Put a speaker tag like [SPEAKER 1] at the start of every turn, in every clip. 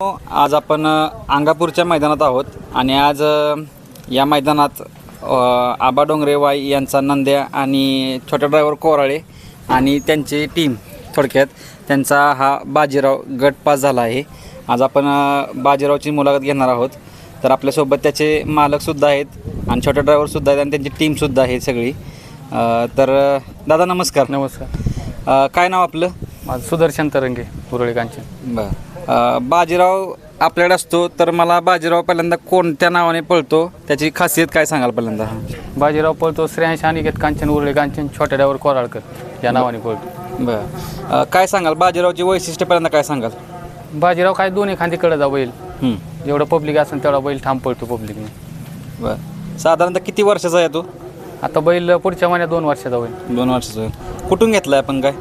[SPEAKER 1] आज आपण अंगापूरच्या मैदानात आहोत आणि आज या मैदानात आबा डोंगरे वाई यांचा नंद्या आणि छोटा ड्रायव्हर कोराळे आणि त्यांची टीम थोडक्यात त्यांचा हा बाजीराव गट पास झाला आहे. आज आपण बाजीरावची मुलाखत घेणार आहोत. तर आपल्यासोबत त्याचे मालकसुद्धा आहेत आणि छोटा ड्रायव्हरसुद्धा आहेत आणि त्यांची टीमसुद्धा आहे सगळी. तर दादा नमस्कार.
[SPEAKER 2] नमस्कार.
[SPEAKER 1] काय नाव आपलं?
[SPEAKER 2] माझं सुदर्शन तरंगे उरळी कांचन
[SPEAKER 1] बर. बाजीराव आपल्याकडे असतो तर मला बाजीराव पहिल्यांदा कोणत्या नावाने पळतो? त्याची खासियत काय सांगाल पहिल्यांदा?
[SPEAKER 2] बाजीराव पळतो श्रेयांश अनिकेत कांचन उरळी कांचन छोट्या डावर कोराळकर या नावाने पळतो.
[SPEAKER 1] बर. काय सांगाल? बाजीरावची वैशिष्ट्य पहिल्यांदा काय सांगाल?
[SPEAKER 2] बाजीराव काय दोन्ही खांदी कडे जा बैल जेवढं पब्लिक असेल तेवढा बैल ठाम पळतो पब्लिकने
[SPEAKER 1] बर. साधारणतः किती वर्षाचा आहे तो?
[SPEAKER 2] आता बैल पुढच्या महिन्यात दोन वर्षाचा होईल.
[SPEAKER 1] दोन वर्षाचा आहे. कुठून घेतला आहे आपण काय?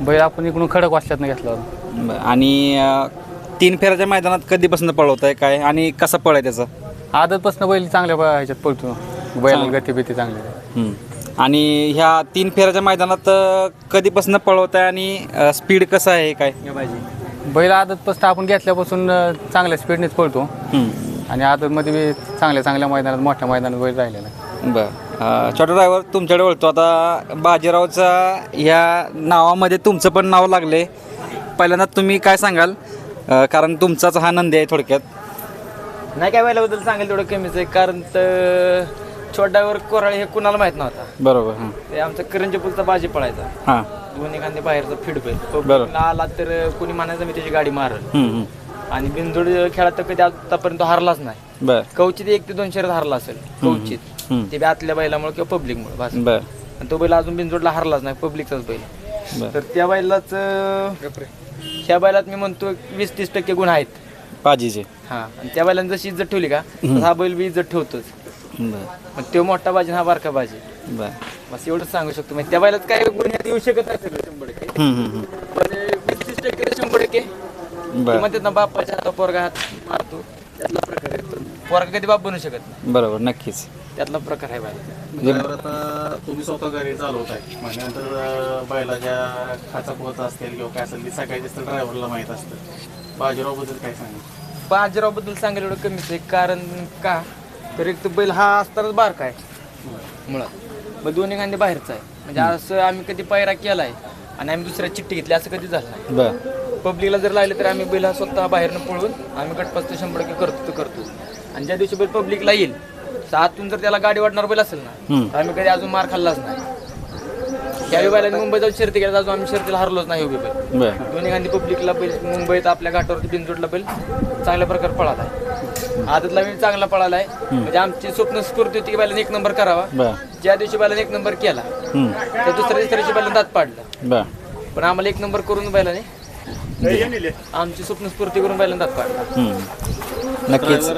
[SPEAKER 2] बैल आपण इकडून खडक वाचल्यातनं घेतला
[SPEAKER 1] आणि तीन फेऱ्याच्या मैदानात कधीपासून पळवत आहे काय? आणि कसा पळ आहे त्याचा?
[SPEAKER 2] आदतपासून बैल चांगल्या ब- ह्याच्यात पळतो. बैल गती बिती चांगली. आहे.
[SPEAKER 1] हं. आणि ह्या तीन फेऱ्याच्या मैदानात अ, कधीपासून पळवत आहे आणि स्पीड कसं आहे काय?
[SPEAKER 2] बैल आदतपासून आपण घेतल्यापासून अं, चांगल्या स्पीडनेच पळतो.
[SPEAKER 1] हं.
[SPEAKER 2] आणि आदतमध्ये बी चांगल्या चांगल्या मैदानात मोठ्या मैदानात बैल राहिलेला आहे.
[SPEAKER 1] बर. छोटा ड्रायव्हर तुमच्याकडे वळतो आता बाजीरावचा ह्या नावामध्ये तुमचं पण नाव लागले पहिल्यांदा तुम्ही काय सांगाल? अ, कारण तुमचाच हा नंदी आहे थोडक्यात.
[SPEAKER 3] नाही काय बैलाबद्दल सांगेल तेवढं कमीच आहे कारण तर छोट्यावर कोराळे हे कुणाला माहीत नव्हता.
[SPEAKER 1] बरोबर हां.
[SPEAKER 3] ते आमचा करंजपूरचा बाजी पळायचा
[SPEAKER 1] हां.
[SPEAKER 3] दोन्ही कांदे बाहेरचा फिडबेल
[SPEAKER 1] बरोबर.
[SPEAKER 3] आला तर कोणी म्हणायचं मी त्याची गाडी मारल. आणि बिनजोड खेळात तर कधी आतापर्यंत हारलाच नाही.
[SPEAKER 1] बर.
[SPEAKER 3] कवचित एक ते दोन शर्यत हारला असेल कवचित. ते बी आतल्या बैलामुळे किंवा पब्लिकमुळे बस.
[SPEAKER 1] बर.
[SPEAKER 3] आणि तो बैल अजून बिनजोडला हारलाच नाही पब्लिकचाच बैल.
[SPEAKER 1] बर.
[SPEAKER 3] तर त्या बैलाच ह्या बैलात मी म्हणतो वीस तीस टक्के गुण आहेत.
[SPEAKER 1] बाजीचे.
[SPEAKER 3] हा आणि त्या बैलांनी जशी इज्जत ठेवली का तसा हा बैल बी इज्जत ठेवतोच.
[SPEAKER 1] बर.
[SPEAKER 3] मग तो मोठा बाजी आणि हा बारका बाजी.
[SPEAKER 1] बर.
[SPEAKER 3] बस एवढंच सांगू शकतो. म्हणजे त्या बैलात काय गुन्ह्यात येऊ शकत नाही सगळं शंभर टक्के. पण वीस तीस टक्के तर शंभर टक्के.
[SPEAKER 1] बर.
[SPEAKER 3] म्हणतात ना बापाच्या पोरगा हात मारतो. त्यातला प्रकार आहे तो. पोरगा कधी बाप बनू शकत नाही.
[SPEAKER 1] बरोबर नक्कीच.
[SPEAKER 3] त्यातला प्रकार आहे बाय
[SPEAKER 4] ड्रायव्हर आता तुम्ही स्वतः गाडी चालवताय. बैलाच्या असतील किंवा काय असेल ते सकाळी ड्रायव्हरला माहीत असतं. बाजीरावबद्दल काय सांगा
[SPEAKER 3] बाजीरावबद्दल सांगायला एवढं कमीच आहे. कारण का? तर एक तर बैल हा असतानाच बारका आहे. मुळात. मग दोन्ही खांदे बाहेरचा आहे. म्हणजे असं आम्ही कधी पायरा केलाय आणि आम्ही दुसऱ्या चिठ्ठी घेतली असं कधी झालं नाही.
[SPEAKER 1] बर.
[SPEAKER 3] पब्लिकला जर लागले तर आम्ही बैल हा स्वतः बाहेरनं पळून आम्ही गटपास तर शंभर टक्के करतो तर करतो आणि ज्या दिवशी बैल पब्लिकला येईल तर आतून जर त्याला गाडी वाढणार बैल असेल ना. तर आम्ही कधी अजून मार खाल्लाच नाही. त्यावेळी बैलांनी मुंबईत जाऊन शर्ती केल्या अजून आम्ही शर्तीला हरलोच नाही उभी बैल. दोन्ही गांधी पब्लिकला बैल मुंबईत आपल्या घाटावरती बिनजोडला बैल चांगल्या प्रकारे पळाला आहे. आदतला बैल चांगला पळाला आहे. म्हणजे आमची स्वप्न स्फूर्ती होती की बैलाने एक नंबर करावा. ज्या दिवशी बैलाने एक नंबर केला. त्या दुसऱ्या तिसऱ्या दिवशी बैलाने दात पाडला. पण आम्हाला एक नंबर करून बैलाने आमची स्वप्न स्फूर्ती करून बैलाने दात पाडला.
[SPEAKER 1] नक्कीच.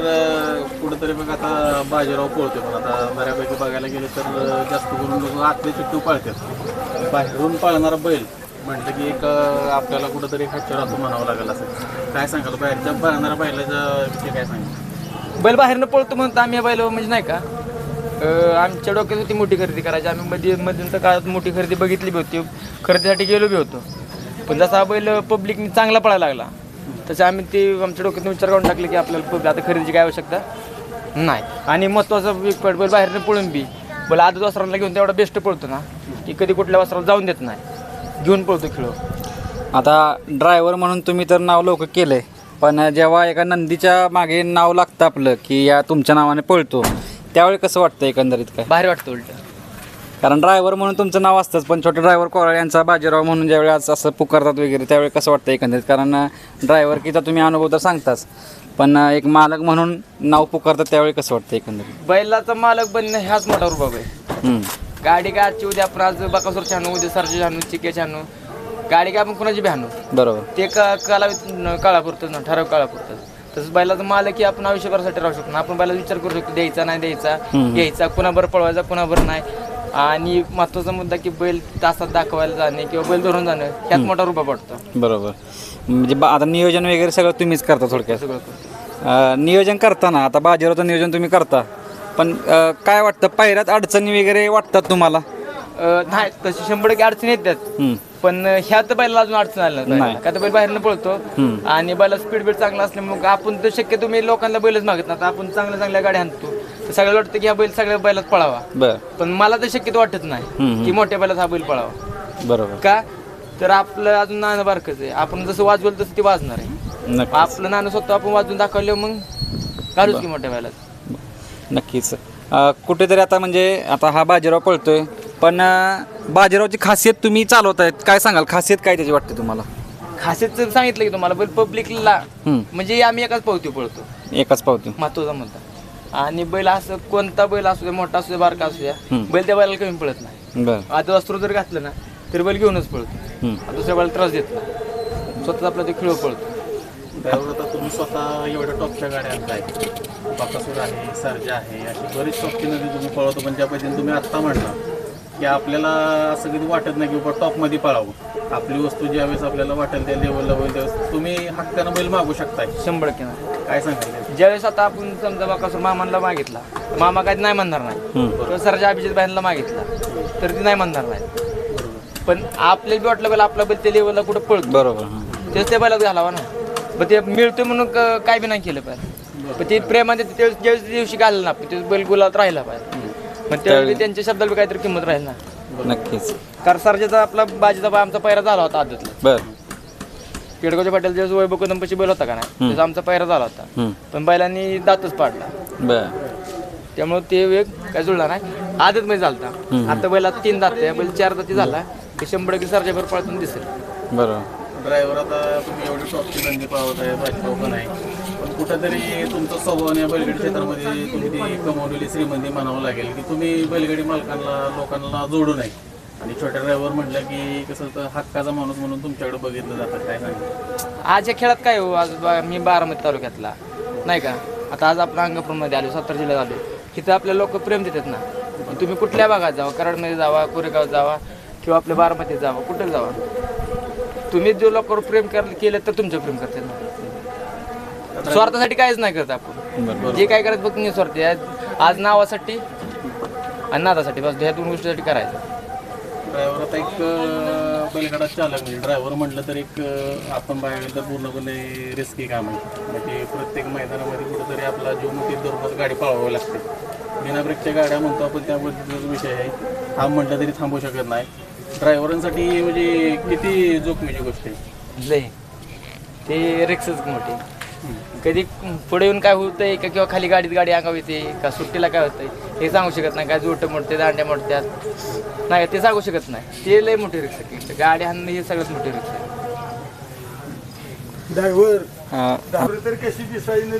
[SPEAKER 4] कुठंतरी मग आता बाजीराव पळतो पण आता बऱ्यापैकी बघायला गेलं तर जास्त करून लोक आतले चिट्टू पाळतात. बाहेरून पाळणारा बैल म्हटलं की एक आपल्याला कुठंतरी खच्चर असं म्हणावं लागेल असं. काय सांगाल बाहेरच्या पाळणाऱ्या बैलाच्या विषयी काय सांगाल?
[SPEAKER 3] बैल बाहेरनं पळतो म्हणतो आम्ही बैल म्हणजे नाही का? आमच्या डोक्यात होती मोठी खरेदी करायची. आम्ही मध्ये तर काळात मोठी खरेदी बघितली बी होती. खरेदीसाठी गेलो बी होतो. पण जसा हा बैल पब्लिकनी चांगला पळायला लागला तसं आम्ही ते आमच्या डोक्यात विचार करून टाकले की आपल्याला आता खरेदीची काय आवश्यकता? नाही. आणि महत्त्वाचं एक बैल बाहेरनं पळून बी. बैल आदत वस्त्रांना घेऊन तेवढा बेस्ट पळतो ना. की कधी कुठल्या वस्त्राला जाऊन देत नाही. घेऊन पळतो खेळ.
[SPEAKER 1] आता ड्रायव्हर म्हणून तुम्ही तर नाव लवकर केलंय. पण जेव्हा एका नंदीच्या मागे नाव लागतं आपलं की या तुमच्या नावाने पळतो. त्यावेळी कसं वाटतं एकंदरीत काय?
[SPEAKER 3] भारी वाटतं उलट.
[SPEAKER 1] कारण ड्रायव्हर म्हणून तुमचं नाव असतंच पण छोटा ड्रायव्हर कोराळ यांचा बाजीराव म्हणून ज्यावेळी आज असं पुकारतात वगैरे त्यावेळी कसं वाटतं एकंदरीत? कारण ड्रायव्हर कीचा तुम्ही अनुभव तर सांगताच. पण एक मालक म्हणून नाव पुकारतात त्यावेळी कसं वाटतं एकंदरीत?
[SPEAKER 3] बैलाचा मालक बनणं ह्याच मोठा रुबाब आहे.
[SPEAKER 1] हम्म.
[SPEAKER 3] गाडी काय आजची उद्या आपण आज बकासूरची आणू उद्या सरची आणू चिकेची आणू गाडी काय आपण कुणाची आणू
[SPEAKER 1] बरोबर.
[SPEAKER 3] ते का काला काळापुरतं ना ठराव काळापुरतं. तसंच बैलाचं मालक की आपण आयुष्यभरासाठी राहू शकतो. आपण बैला विचार करू शकतो द्यायचा नाही द्यायचा घ्यायचा कुणाबर पळवायचा कुणाबर नाही. आणि महत्त्वाचा मुद्दा की बैल तासात दाखवायला जाणे किंवा बैल धरून जाणं ह्यात मोठा रुबाब वाटतो.
[SPEAKER 1] बरोबर. म्हणजे बा आता नियोजन वगैरे सगळं तुम्हीच करता थोडक्यात.
[SPEAKER 3] सगळं
[SPEAKER 1] अं, नियोजन करताना आता बाजीरावचं नियोजन तुम्ही करता पण अं, काय वाटतं पायऱ्यात अडचणी वगैरे वाटतात तुम्हाला?
[SPEAKER 3] अं, नाही तशी शंभर टक्के अडचणी येतात. पण ह्यात बैलाला अजून अडचण आली नाही.
[SPEAKER 1] नाही.
[SPEAKER 3] का तर बैल बाहेरनं पळतो.
[SPEAKER 1] हम्म.
[SPEAKER 3] आणि बैला स्पीड बीड चांगला असल्यामुळे आपण तर शक्यतो मी लोकांना बैलच मागत नाही. आता आपण चांगल्या चांगल्या गाड्या आणतो. सगळ्याला वाटतं की हा बैल सगळ्या बैलात पळावा.
[SPEAKER 1] बर.
[SPEAKER 3] पण मला तर शक्यतो वाटत नाही. की मोठ्या बैलात हा बैल पळावा.
[SPEAKER 1] बरोबर.
[SPEAKER 3] का? तर आपलं अजून नाणं बारकच आहे. आपण जसं वाजवलं तसं ते वाजणार आहे.
[SPEAKER 1] नक्की
[SPEAKER 3] आपलं नाणं स्वतः आपण वाजवून दाखवलं मग घालूच की मोठ्या बैलात.
[SPEAKER 1] नक्कीच. अ, कुठेतरी आता म्हणजे आता हा बाजीराव पळतोय. पण अ, बाजीरावची खासियत तुम्ही चालवतायत. काय सांगाल? खासियत काय त्याची वाटते तुम्हाला?
[SPEAKER 3] खासियत सांगितलं की तुम्हाला बैल पब्लिकला
[SPEAKER 1] हम्म.
[SPEAKER 3] म्हणजे आम्ही एकाच पावती पळतो.
[SPEAKER 1] एकाच पावती
[SPEAKER 3] महत्त्वाचा मुद्दा. आणि बैल असं कोणता बैल असू द्या मोठा असू द्या बारका असू द्या
[SPEAKER 1] हम्म.
[SPEAKER 3] बैल त्या बैलाला कमी पळत नाही.
[SPEAKER 1] बर.
[SPEAKER 3] आता वस्त्र जर घातलं ना तरी बैल घेऊनच पळतो.
[SPEAKER 1] हम्म.
[SPEAKER 3] दुसऱ्या बैला त्रास देत नाही. स्वतः आपला ते खेळ पळतो.
[SPEAKER 4] त्यावर आता तुम्ही स्वतः एवढ्या टॉपच्या गाड्या आणताय. बाकासूर आहे सर्जा आहे अशी बरीच टॉपची नदी तुम्ही पळवतो पण ज्या पद्धतीने तुम्ही आत्ता म्हणला की आपल्याला असं कधी वाटत नाही की बाबा टॉपमध्ये पळावं. आपली वस्तू ज्यावेळेस आपल्याला वाटेल त्या लेवलला होईल त्यावेळेस तुम्ही हक्कानं बैल मागू शकताय.
[SPEAKER 3] शंभर नाही.
[SPEAKER 4] काय सांगाल
[SPEAKER 3] ज्यावेळेस आता आपण समजा बाकासूर मामांना मागितला मामा काय नाही म्हणणार नाही. तर सरजा अभिजित बहिणीला मागितला तर ती नाही म्हणणार नाही. पण आपल्याला बी वाटलं बैल आपला बैल त्या लेवलला कुठं पळतो.
[SPEAKER 1] बरोबर.
[SPEAKER 3] तेच त्या बैलात घालावा ना. पण ते मिळतोय म्हणून क- काय बी नाही केलं पाहिजे. पण ते प्रेमाने ते ज्या दिवशी घाललं ना आपण ते बैल गुलात राहिला पाहिजे. पण त्यावेळी त्यांच्या शब्दाला बी काहीतरी किंमत राहील ना.
[SPEAKER 1] नक्कीच.
[SPEAKER 3] कारण सरजेचा आपला बाजीचा बा- आमचा पैरा झाला होता आदतला.
[SPEAKER 1] बर.
[SPEAKER 3] पेडगावच्या पाटील वैभव कदमपशी बैल होता का नाही त्याचा आमचा पैरा झाला होता. पण बैलांनी दातच पाडला.
[SPEAKER 1] बर.
[SPEAKER 3] त्यामुळे ते वेग काय जुळला नाही. आदत मध्ये झालता. आता बैलात तीन दात आहे बैल चार दाती झाला की शंभर की सरजेभर पळताना दिसेल.
[SPEAKER 1] बरोबर.
[SPEAKER 4] ड्रायव्हर आता तुम्ही एवढी टॉपची नंदी पळवत आहे बादशाह पण आहे. पण कुठंतरी तुमचं स्वभाव या बैलगाडी क्षेत्रामध्ये तुम्ही ती कमवलेली श्रीमंती म्हणावं लागेल की तुम्ही बैलगाडी मालकांना लोकांना जोडू नये. आणि छोट्या ड्रायव्हर म्हटलं की कसं तर हक्काचा माणूस म्हणून तुमच्याकडे बघितलं जातं काय सांगितलं
[SPEAKER 3] आज या खेळात काय हो? आज बा- मी बारामती तालुक्यातला. नाही का? आता आज आपण अंगापूरमध्ये आलो सातारा जिल्ह्यात आलो. तिथं आपल्या लोक प्रेम देतात ना. पण तुम्ही कुठल्या भागात जावा? कराडमध्ये जावा कोरेगाव जावा किंवा आपल्या बारामतीत जावा? कुठे जावा? तुम्ही जो लोकांवर प्रेम कर केलं तर तुमचं प्रेम करतात ना. स्वार्थासाठी काहीच नाही करत आपण.
[SPEAKER 1] बरोबर.
[SPEAKER 3] जे काय करत फक्त निस्वार्थी आहे आज नावासाठी आणि नादासाठी बस ह्या दोन गोष्टीसाठी करायचं.
[SPEAKER 4] ड्रायव्हर आता एक बैलगाडा चालक म्हणजे ड्रायव्हर म्हटलं तर एक आपण बाहेर तर पूर्णपणे रिस्की काम आहे. म्हणजे प्रत्येक मैदानामध्ये कुठंतरी आपला जीव मोठी दररोज गाडी पळवावी लागते. बिना ब्रेकच्या गाड्या म्हणतो आपण त्याबद्दल विषय आहे. थांब म्हटलं तरी थांबू शकत नाही. ड्रायव्हरांसाठी म्हणजे किती जोखमीची गोष्ट आहे?
[SPEAKER 3] लय. ते रिक्सच मोठी. कधी पुढे येऊन काय होतंय का? किंवा खाली गाडीत गाडी अंगाव येते का? सुट्टीला काय होतंय? हे सांगू शकत नाही. काय जोट मोडते दांड्या मोडत्यात. नाही ते सांगू शकत नाही. ते लय मोठी आहे गाडी हाणणं हे सगळ्यात मोठी आहे
[SPEAKER 1] अ,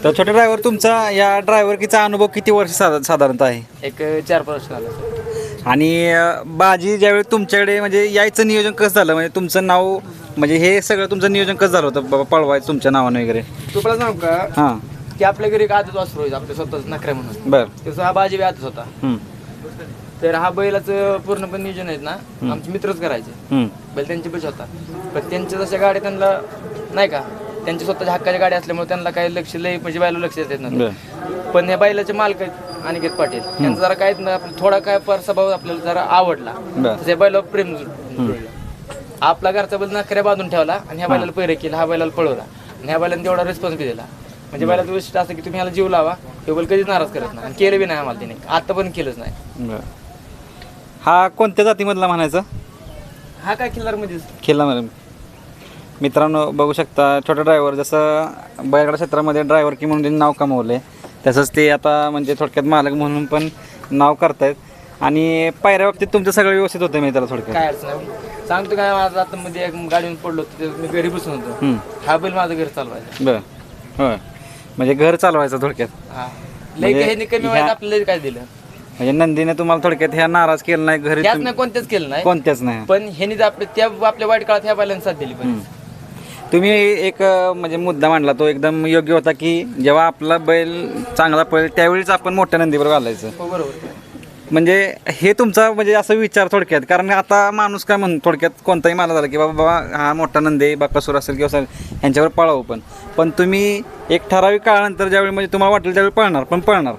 [SPEAKER 1] तर छोटा ड्रायव्हर तुमचा या ड्रायव्हरकीचा अनुभव किती वर्ष साधा साधारणतः आहे?
[SPEAKER 3] एक चार पाच वर्ष झालं.
[SPEAKER 1] आणि बाजी ज्यावेळी तुमच्याकडे म्हणजे यायचं नियोजन कसं झालं? म्हणजे तुमचं नाव म्हणजे हे सगळं तुमचं नियोजन कसं झालं होतं? बाबा पळवायचं तुमच्या नावानं वगैरे.
[SPEAKER 3] तुला सांगू का?
[SPEAKER 1] हां.
[SPEAKER 3] की आपल्या घरी एक आदत वासरू आहे आपल्या स्वतःच नखऱ्या म्हणून.
[SPEAKER 1] बर.
[SPEAKER 3] तसं हा बाजी आदत होता.
[SPEAKER 1] हम्म,
[SPEAKER 3] तर हा बैलाचं पूर्णपणे नियोजन आहेत ना आमचे मित्रच करायचे.
[SPEAKER 1] हम्म,
[SPEAKER 3] बैल त्यांची बस होता. पण त्यांच्या जशा गाड्या त्यांना नाही का त्यांच्या स्वतःच्या हक्काच्या गाड्या असल्यामुळे त्यांना काही लक्ष लय म्हणजे बैला लक्ष देत
[SPEAKER 1] बर.
[SPEAKER 3] नव्हतं पण ह्या बैलाचे मालक आहेत अनिकेत पाटील. यांचा जरा काय थोडा काय पर स्वभाव आपल्याला जरा आवडला.
[SPEAKER 1] बर.
[SPEAKER 3] तसे बैलावर प्रेम जुळलं. आपला घरचा बैल नखऱ्या बांधून ठेवला आणि ह्या बैलाला पैरे केला हा बैलाला पळवला. आणि ह्या बैलाने तेवढा रिस्पॉन्स बी दिला. म्हणजे बैलाचं वैशिष्ट्य असं की तुम्ही ह्याला जीव लावा हे बैल कधीच नाराज करत नाही आणि केलं बी नाही आम्हाला तिने. आता पण केलंच नाही.
[SPEAKER 1] बर. हा कोणत्या जातीमधला म्हणायचं?
[SPEAKER 3] हा काय किल्लार मध्येच.
[SPEAKER 1] खेळला मॅडम मित्रांनो बघू शकता छोटा ड्रायव्हर जसं बैलगाडा क्षेत्रामध्ये ड्रायव्हर की म्हणून त्यांनी नाव कमवले तसंच ते आता म्हणजे थोडक्यात मालक म्हणून पण नाव करतायत. आणि पायऱ्या बाबतीत तुमचं सगळं व्यवस्थित होतं मी त्याला थोडक्यात.
[SPEAKER 3] काय अडचण नाही. सांगतो काय माझं आता मध्ये एक गाडीवर पडलो होतो ते मी घरी बसून होतो.
[SPEAKER 1] हम्म,
[SPEAKER 3] हा बैल माझं घर चालवायचा.
[SPEAKER 1] बरं. होय. म्हणजे घर चालवायचं थोडक्यात.
[SPEAKER 3] हा. लय
[SPEAKER 1] म्हणजे
[SPEAKER 3] कमी वयात
[SPEAKER 1] ह्या-
[SPEAKER 3] आपल्याला काय दिलं.
[SPEAKER 1] म्हणजे नंदीने तुम्हाला थोडक्यात ह्या नाराज केलं नाही घरी
[SPEAKER 3] त्याच नाही कोणत्याच केलं नाही.
[SPEAKER 1] कोणत्याच नाही.
[SPEAKER 3] पण ह्यानी जर आपल्या त्या आपल्या वाईट काळात ह्या बैलांनी साथ दिली पण
[SPEAKER 1] तुम्ही एक अं, म्हणजे मुद्दा मांडला तो एकदम योग्य होता की जेव्हा आपला बैल चांगला पळेल त्यावेळीच आपण मोठ्या नंदीवर घालायचं.
[SPEAKER 3] हो बरोबर.
[SPEAKER 1] म्हणजे हे तुमचा म्हणजे असं विचार थोडक्यात कारण आता माणूस काय म्हणतो थोडक्यात कोणताही मला झाला की बाबा बाबा हा मोठा नंदी बाकासूर असेल किंवा असेल यांच्यावर पळावं पण. पण तुम्ही एक ठराविक काळानंतर ज्यावेळी म्हणजे तुम्हाला वाटेल त्यावेळी पळणार पण पळणार.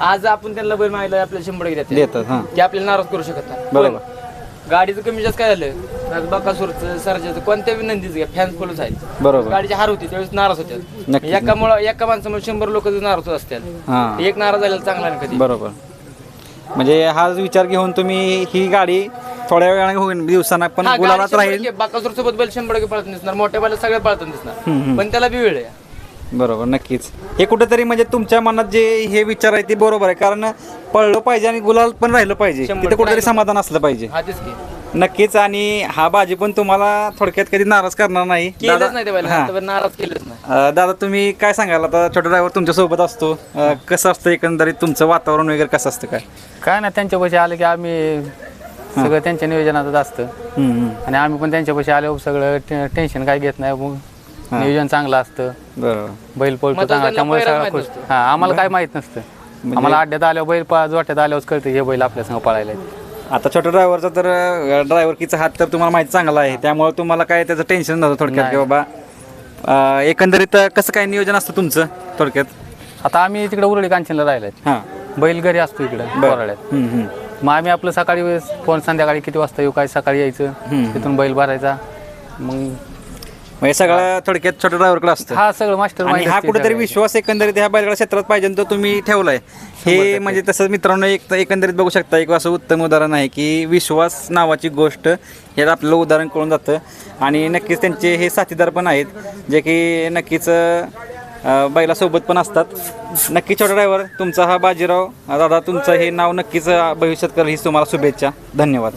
[SPEAKER 3] आज आपण त्यांना बैल मागितलं आपल्याला शंभर टक्के देतात.
[SPEAKER 1] हां.
[SPEAKER 3] ते आपल्याला नाराज करू शकत नाही.
[SPEAKER 1] बरोबर.
[SPEAKER 3] गाडीचं कमी जास्त काय झालं? बकासूरचं सरजाचं कोणत्या नंदीच घ्या फॅन फुलच आहेत.
[SPEAKER 1] बरोबर.
[SPEAKER 3] गाडीची हार होती त्यावेळेस नाराज होत्या एका मुळे एका माणसामुळे शंभर लोक नाराज असतात
[SPEAKER 1] हां.
[SPEAKER 3] एक नाराज झालेला चांगला नाही कधी.
[SPEAKER 1] बरोबर. म्हणजे हा विचार घेऊन तुम्ही ही गाडी थोड्या वेळाने होईल दिवसांना पण
[SPEAKER 3] शंभर
[SPEAKER 1] राहील.
[SPEAKER 3] बाकासूर सोबत बैल शंभर टक्के पळत दिसणार मोठ्या बैल सगळे पळताना दिसणार. पण त्याला बी वेळ आहे.
[SPEAKER 1] बरोबर नक्कीच. हे कुठेतरी म्हणजे तुमच्या मनात जे हे विचार आहे ते बरोबर आहे कारण पळलं पाहिजे आणि गुलाल पण राहिलं पाहिजे. कुठेतरी. समाधान असलं पाहिजे.
[SPEAKER 3] हा
[SPEAKER 1] नक्कीच आणि हा बाजी पण तुम्हाला थोडक्यात कधी नाराज करणार नाही.
[SPEAKER 3] केलंच
[SPEAKER 1] दादा-
[SPEAKER 3] नाही बैला
[SPEAKER 1] हां.
[SPEAKER 3] नाराज केलंच नाही.
[SPEAKER 1] अं, दादा तुम्ही काय सांगाल? आता छोटा ड्रायव्हर तुमच्यासोबत असतो. अं, कसं असतं एकंदरीत तुमचं वातावरण वगैरे कसं असतं काय?
[SPEAKER 2] काय ना त्यांच्यापाशी आले की आम्ही सगळं त्यांच्या नियोजनातच असतं.
[SPEAKER 1] हम्म, हम्म.
[SPEAKER 2] आणि आम्ही पण त्यांच्यापाशी आल्यावर सगळं टे- टेन्शन काय घेत नाही. मग नियोजन चांगलं असतं.
[SPEAKER 1] बरोबर
[SPEAKER 2] बैल पळतो
[SPEAKER 3] मग
[SPEAKER 2] चांगला
[SPEAKER 3] त्यांना
[SPEAKER 2] त्यामुळे सगळं
[SPEAKER 3] माहीत
[SPEAKER 2] खुश.
[SPEAKER 3] नसतं.
[SPEAKER 2] हा आम्हाला काय माहीत नसतं.
[SPEAKER 1] म्हणजे-
[SPEAKER 2] आम्हाला अड्ड्यात आल्यावर बैल पा जोट्यात आल्यावर कळतं हे बैल आपल्या संग पळायला आहेत.
[SPEAKER 1] आता छोट्या ड्रायव्हरचा तर ड्रायव्हरकीचा हात तर तुम्हाला माहिती चांगला आहे. त्यामुळे तुम्हाला काय त्याचं टेन्शन नव्हतं थोडक्यात की बाबा अं, एकंदरीत कसं काय नियोजन असतं तुमचं थोडक्यात?
[SPEAKER 2] आता आम्ही तिकडे उरळी कांचनला राहिलाय
[SPEAKER 1] हां.
[SPEAKER 2] बैल घरी असतो इकडे कोराड्यात.
[SPEAKER 1] हम्म, हम्म.
[SPEAKER 2] मग आम्ही आपलं सकाळी वेळेस फोन संध्याकाळी किती वाजता येऊ काय सकाळी यायचं तिथून बैल भरायचा. मग
[SPEAKER 1] म्हणजे सगळं थोडक्यात छोट्या ड्रायव्हरकडे असतं.
[SPEAKER 2] हा सगळं मास्टर
[SPEAKER 1] आणि हा कुठेतरी विश्वास एकंदरीत ह्या बैलगाडा क्षेत्रात पाहिजे तो तुम्ही ठेवलाय. हे म्हणजे तसं मित्रांनो एक एकंदरीत बघू शकता एक असं उत्तम उदाहरण आहे की विश्वास नावाची गोष्ट यात आपल्याला उदाहरण कळून जातं. आणि नक्कीच त्यांचे हे साथीदार पण आहेत जे की नक्कीच बैलासोबत पण असतात. नक्की छोटा ड्रायव्हर तुमचा हा बाजीराव दादा तुमचं हे नाव नक्कीच भविष्यात करेल हीच तुम्हाला शुभेच्छा. धन्यवाद.